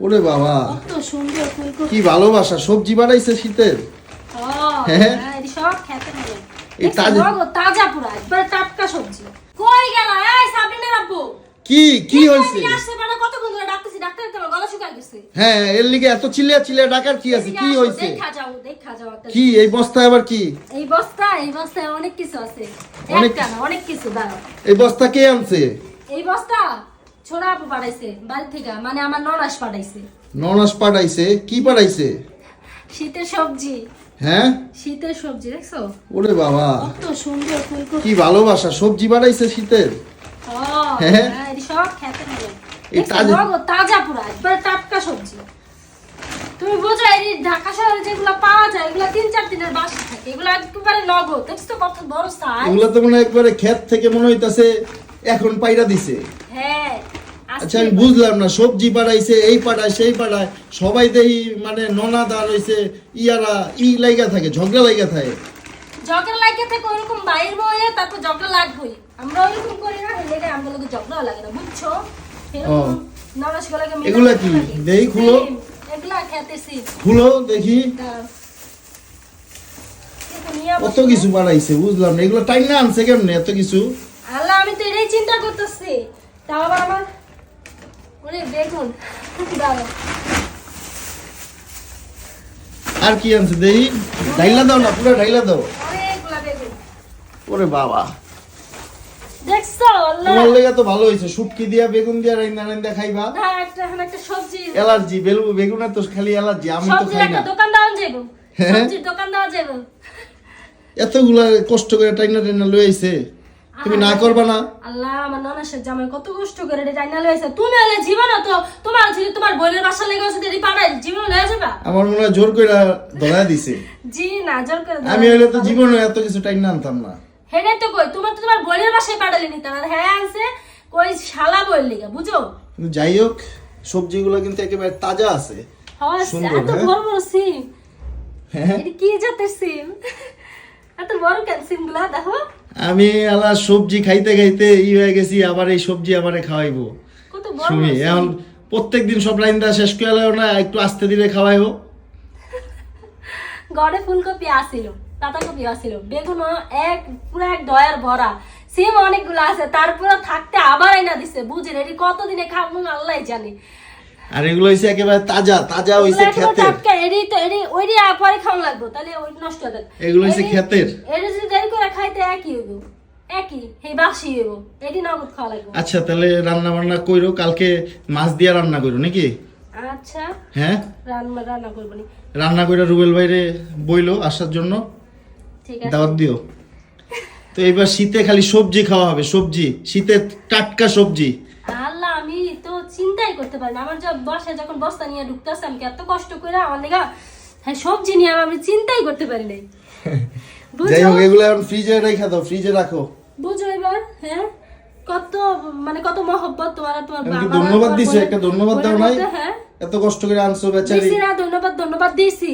ওরে বাবা। কত সুন্দর ফুলকপি। কি ভালোবাসা সবজি বানাইছে শীতের। হ্যাঁ? হ্যাঁ, সব খেতে হবে। এই তাজা- তাজা পুরা একবারে টাটকা সবজি। কই গেল? এই সাবিনের আব্বু। কি কি এই আসছে মানে কতক্ষণ ধরে ডাকতেছি? ডাক্তার তো গলা শুকায় গেছে। হ্যাঁ এর লিগে এত চিল্লিয়া চিল্লিয়া ডাকার কি আছে? কি আসো, হয়েছে? দেখা যাও দেখা যাও কি এই বস্তায় আবার কি? এই বস্তা এই বস্তায় অনেক কিছু আছে। অনেক- অনেক কিছু দাঁড়াও। এই বস্তা কে আনছে? এই বস্তা? আপু পাঠাইছে বাড়ি থেকে মানে আমার ননাস পাঠাইছে। ননাস পাঠাইছে? কি পাঠাইছে? শীতের সবজি। হ্যাঁ? শীতের সবজি দেখছ? ওরে বাবা। কত সুন্দর ফুলকপি। কি ভালোবাসা সবজি বানাইছে শীতের? হ্যাঁ? হ্যাঁ, সব খেতে এই তাজা- তাজা পুরা একবারে টাটকা সবজি। তুমি বোঝো এই ঢাকা শহরে যেগুলো পাওয়া যায় এগুলো তিন চার দিনের বাসা থাকে এগুলো একেবারে নগদ। দেখছ কত বড় সাইজ এগুলো তো মনে একবারে ক্ষেত থেকে মনে হইতাছে এখন পাইরা দিছে। আচ্ছা আমি বুঝলাম না সবজি পাঠাইছে এই পাঠায় সেই পাঠায় সবাই দেখি মানে ননা দা রয়েছে ইয়ারা ই লাইগা থাকে ঝগড়া লাইগা থাকে। ঝগড়া লাগে থেকে ওইরকম বাইর বয়ে তারপর ঝগড়া লাগবেই। আমরা ওইরকম করি না লোকের ঝগড়া লাগে না বুঝছ? এগুলা কি? দেই খুলো। এগুলা খেতেছি। খুলো দেখি। কত কিছু বানাইছে বুঝলাম না এগুলো টাইম না আনছে কেমনে এত কিছু? আল্লাহ আমি তো এটাই চিন্তা করতেছি। তাও আবার আমার ওরে আর কি আনছে দেই? ঢাইলা দাও না পুরো ঢাইলা দাও। ওরে বাবা। দেখছ আল্লাহ। তোমার লেগে তো ভালো হয়েছে শুটকি দিয়া বেগুন দিয়া রাইন্দা রাইন্দা খাইবা। না একটা এখন একটা সবজি। অ্যালার্জি বেলু বেগুনে তো খালি অ্যালার্জি আমি তো খাই একটা দোকান হ্যাঁ? দোকান এতগুলা কষ্ট করে টাইনা টাইনা লই আইছে। তুমি না করবা না? আল্লাহ আমার ননাসের জামাই কত কষ্ট করে রে জানা লয়েছে তুমি হলে জীবন তো তোমার যদি তোমার বোনের বাসা লেগে আছে যদি পারে জীবন লয়ে যাবা। আমার মনে হয় জোর করে ধরা দিছে। জি না জোর করে আমি হইলে তো জীবনে এত কিছু টাইম না আনতাম না। হেডে তো কই তোমার তো তোমার বোনের বাসায় পাঠালে নিতে আর হ্যাঁ আনছে কই শালা বল লিগা বুঝো? যাই হোক সবজিগুলো কিন্তু একেবারে তাজা আছে। হয় এত? বড় বড় সিম। হ্যাঁ? এটা কি জাতের সিম? এত বড় কেন সিমগুলা দেখো। আমি আলা সবজি খাইতে খাইতে ই হয়ে গেছি আবার এই সবজি আমারে খাওয়াইবো। শুনি এখন প্রত্যেক দিন সব লাইন দা শেষ করে না একটু আস্তে দিলে খাওয়াইবো। ঘরে ফুলকপি আসিল পাতাকপি আসিল বেগুন এক পুরো এক ডয়ার ভরা। সিম অনেকগুলো আছে তারপরে থাকতে আবার আইনা দিছে বুঝেন এটি কতদিনে খাব আল্লাহ জানে। আর এগুলো হইছে একেবারে তাজা তাজা হইছে খেতের। টাটকা, এটি তো এটি ওইটি পরে খাওয়া লাগবো তাহলে ওই নষ্ট যাবে। এগুলো হইছে ক্ষেতের। এটি যদি দেরি করে খাইতে একই হইব একই সেই বাসি হইব এটি নগদ খাওয়া লাগবে। আচ্ছা তাহলে রান্না বান্না কইরো কালকে মাছ দিয়া রান্না কইরো নাকি? আচ্ছা। হ্যাঁ? রান্না রান্না করব নি। রান্না কইরা রুবেল বাইরে বইলো আসার জন্য। ঠিক আছে। দাওয়াত দিও। তো এবার শীতে খালি সবজি খাওয়া হবে সবজি শীতে টাটকা সবজি। চিন্তাই করতে পারি না। আমার যা বসে যখন বস্তা নিয়ে ঢুকতেছে আমি এত কষ্ট করে আমার লেগা হ্যাঁ সবজি নিয়ে আমি চিন্তাই করতে পারি নাই। যাই হোক এগুলো এখন ফ্রিজে রেখে দাও ফ্রিজে রাখো। বুঝো এবার হ্যাঁ? কত মানে কত মহব্বত তোমার আর তোমার আর ধন্যবাদ দিছো? একটা ধন্যবাদ দাও নাই? হ্যাঁ? এত কষ্ট করে আনছো বেচারি। দিছি না ধন্যবাদ ধন্যবাদ দিছি।